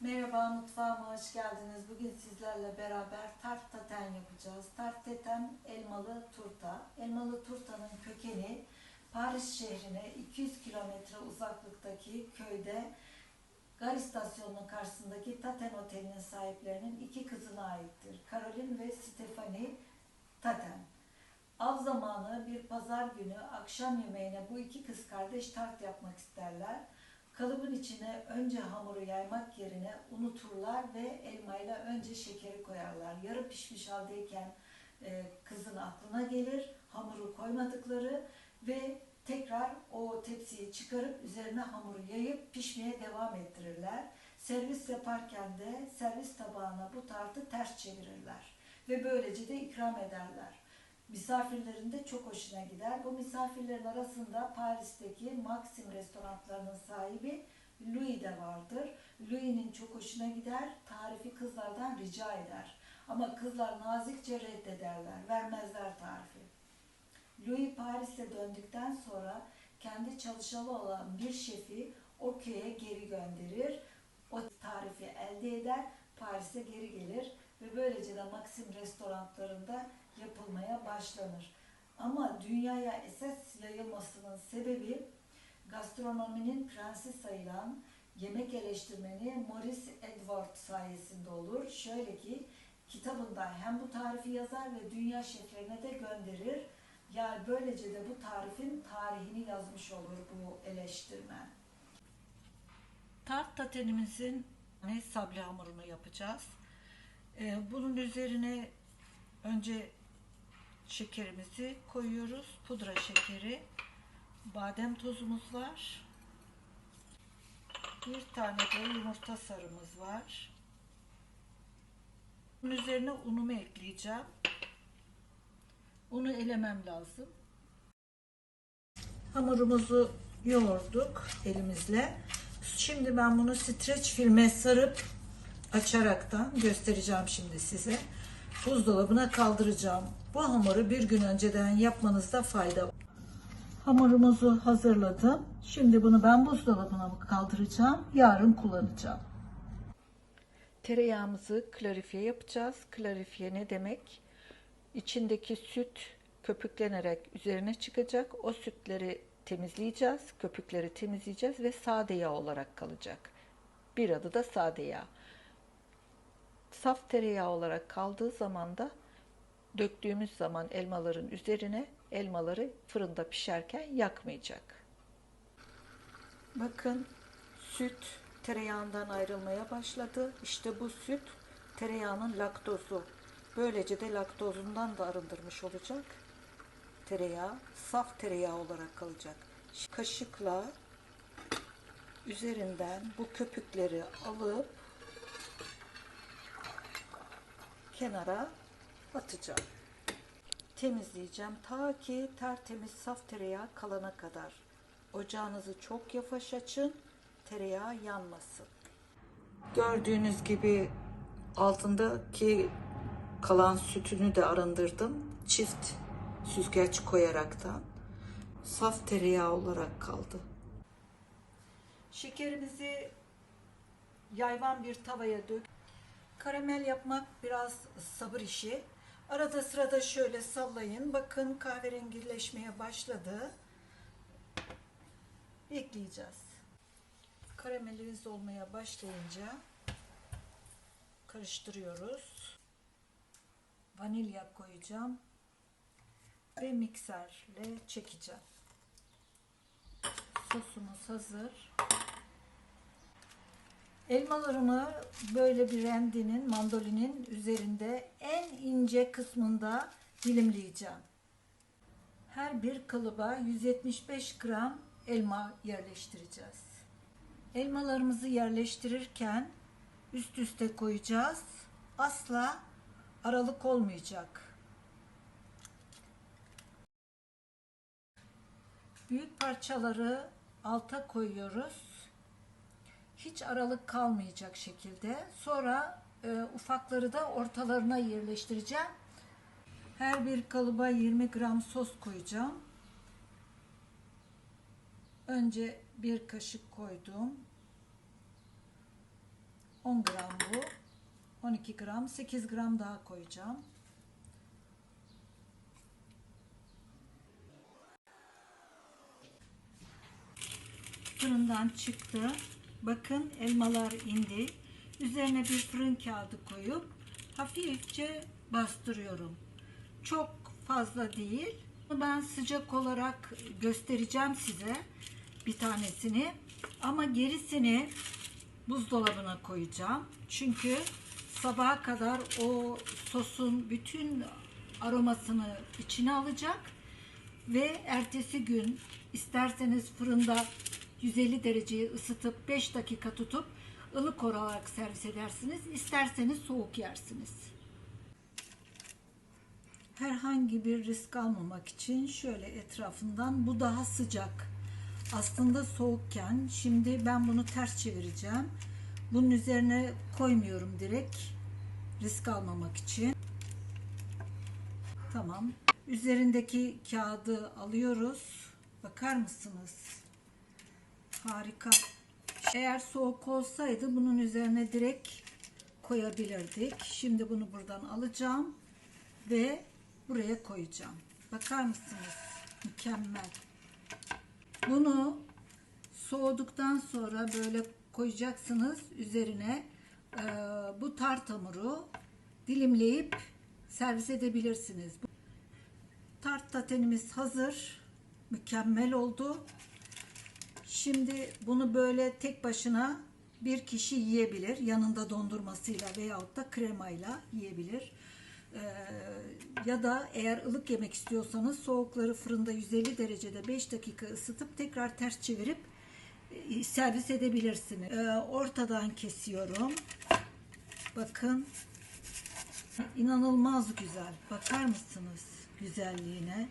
Merhaba mutfağıma hoş geldiniz. Bugün sizlerle beraber tart taten yapacağız. Tart taten elmalı turta. Elmalı turtanın kökeni Paris şehrine 200 kilometre uzaklıktaki köyde Gar istasyonunun karşısındaki Taten Oteli'nin sahiplerinin iki kızına aittir. Caroline ve Stephanie Taten. Av zamanı bir pazar günü akşam yemeğine bu iki kız kardeş tart yapmak isterler. Kalıbın içine önce hamuru yaymak yerine unuturlar ve elmayla önce şekeri koyarlar. Yarı pişmiş haldeyken e, kızın aklına gelir hamuru koymadıkları ve tekrar o tepsiyi çıkarıp üzerine hamuru yayıp pişmeye devam ettirirler. Servis yaparken de servis tabağına bu tartı ters çevirirler ve böylece de ikram ederler. Misafirlerin de çok hoşuna gider. Bu misafirlerin arasında Paris'teki Maxim restoranlarının sahibi Louis de vardır. Louis'nin çok hoşuna gider. Tarifi kızlardan rica eder. Ama kızlar nazikçe reddederler. Vermezler tarifi. Louis Paris'e döndükten sonra kendi çalışanı olan bir şefi o köye geri gönderir. O tarifi elde eder. Paris'e geri gelir ve böylece de Maxim restoranlarında yapılmaya başlanır. Ama dünyaya esas yayılmasının sebebi gastronominin prensi sayılan yemek eleştirmeni Maurice Edward sayesinde olur. Şöyle ki kitabında hem bu tarifi yazar ve dünya şeflerine de gönderir. Yani böylece de bu tarifin tarihini yazmış olur bu eleştirmen. Tart tatenimizin ne sabri hamurunu yapacağız. Ee, bunun üzerine önce şekerimizi koyuyoruz. Pudra şekeri. Badem tozumuz var. Bir tane de yumurta sarımız var. Bunun üzerine unumu ekleyeceğim. Unu elemem lazım. Hamurumuzu yoğurduk elimizle. Şimdi ben bunu streç filme sarıp açaraktan göstereceğim şimdi size. Buzdolabına kaldıracağım. Bu hamuru bir gün önceden yapmanızda fayda var. Hamurumuzu hazırladım. Şimdi bunu ben buzdolabına kaldıracağım. Yarın kullanacağım. Tereyağımızı klarifiye yapacağız. Klarifiye ne demek? İçindeki süt köpüklenerek üzerine çıkacak. O sütleri temizleyeceğiz. Köpükleri temizleyeceğiz ve sade yağ olarak kalacak. Bir adı da sade yağ. Saf tereyağı olarak kaldığı zaman da döktüğümüz zaman elmaların üzerine elmaları fırında pişerken yakmayacak. Bakın süt tereyağından ayrılmaya başladı. İşte bu süt tereyağının laktozu. Böylece de laktozundan da arındırmış olacak. Tereyağı saf tereyağı olarak kalacak. Kaşıkla üzerinden bu köpükleri alıp kenara atacağım. Temizleyeceğim ta ki tertemiz saf tereyağı kalana kadar. Ocağınızı çok yavaş açın, tereyağı yanmasın. Gördüğünüz gibi altındaki kalan sütünü de arındırdım. Çift süzgeç koyaraktan saf tereyağı olarak kaldı. Şekerimizi yayvan bir tavaya dök. Karamel yapmak biraz sabır işi. Arada sırada şöyle sallayın. Bakın kahverengileşmeye başladı. Bekleyeceğiz. Karamelimiz olmaya başlayınca karıştırıyoruz. Vanilya koyacağım ve mikserle çekeceğim. Sosumuz hazır. Elmalarımı böyle bir rendinin, mandolinin üzerinde en ince kısmında dilimleyeceğim. Her bir kalıba 175 gram elma yerleştireceğiz. Elmalarımızı yerleştirirken üst üste koyacağız. Asla aralık olmayacak. Büyük parçaları alta koyuyoruz hiç aralık kalmayacak şekilde. Sonra e, ufakları da ortalarına yerleştireceğim. Her bir kalıba 20 gram sos koyacağım. Önce bir kaşık koydum. Ondan 10 gram bu. 12 gram, 8 gram daha koyacağım. Fırından çıktı. Bakın elmalar indi. Üzerine bir fırın kağıdı koyup hafifçe bastırıyorum. Çok fazla değil. Ben sıcak olarak göstereceğim size bir tanesini. Ama gerisini buzdolabına koyacağım. Çünkü sabaha kadar o sosun bütün aromasını içine alacak ve ertesi gün isterseniz fırında 150 dereceyi ısıtıp 5 dakika tutup ılık olarak servis edersiniz. İsterseniz soğuk yersiniz. Herhangi bir risk almamak için şöyle etrafından bu daha sıcak. Aslında soğukken şimdi ben bunu ters çevireceğim. Bunun üzerine koymuyorum direkt risk almamak için. Tamam. Üzerindeki kağıdı alıyoruz. Bakar mısınız? Harika. Eğer soğuk olsaydı bunun üzerine direkt koyabilirdik. Şimdi bunu buradan alacağım ve buraya koyacağım. Bakar mısınız? Mükemmel. Bunu soğuduktan sonra böyle koyacaksınız üzerine e, bu tart hamuru dilimleyip servis edebilirsiniz. Tart tatenimiz hazır. Mükemmel oldu. Şimdi bunu böyle tek başına bir kişi yiyebilir. Yanında dondurmasıyla veyahut da kremayla yiyebilir. Ee, ya da eğer ılık yemek istiyorsanız soğukları fırında 150 derecede 5 dakika ısıtıp tekrar ters çevirip e, servis edebilirsiniz. Ee, ortadan kesiyorum. Bakın inanılmaz güzel. Bakar mısınız güzelliğine?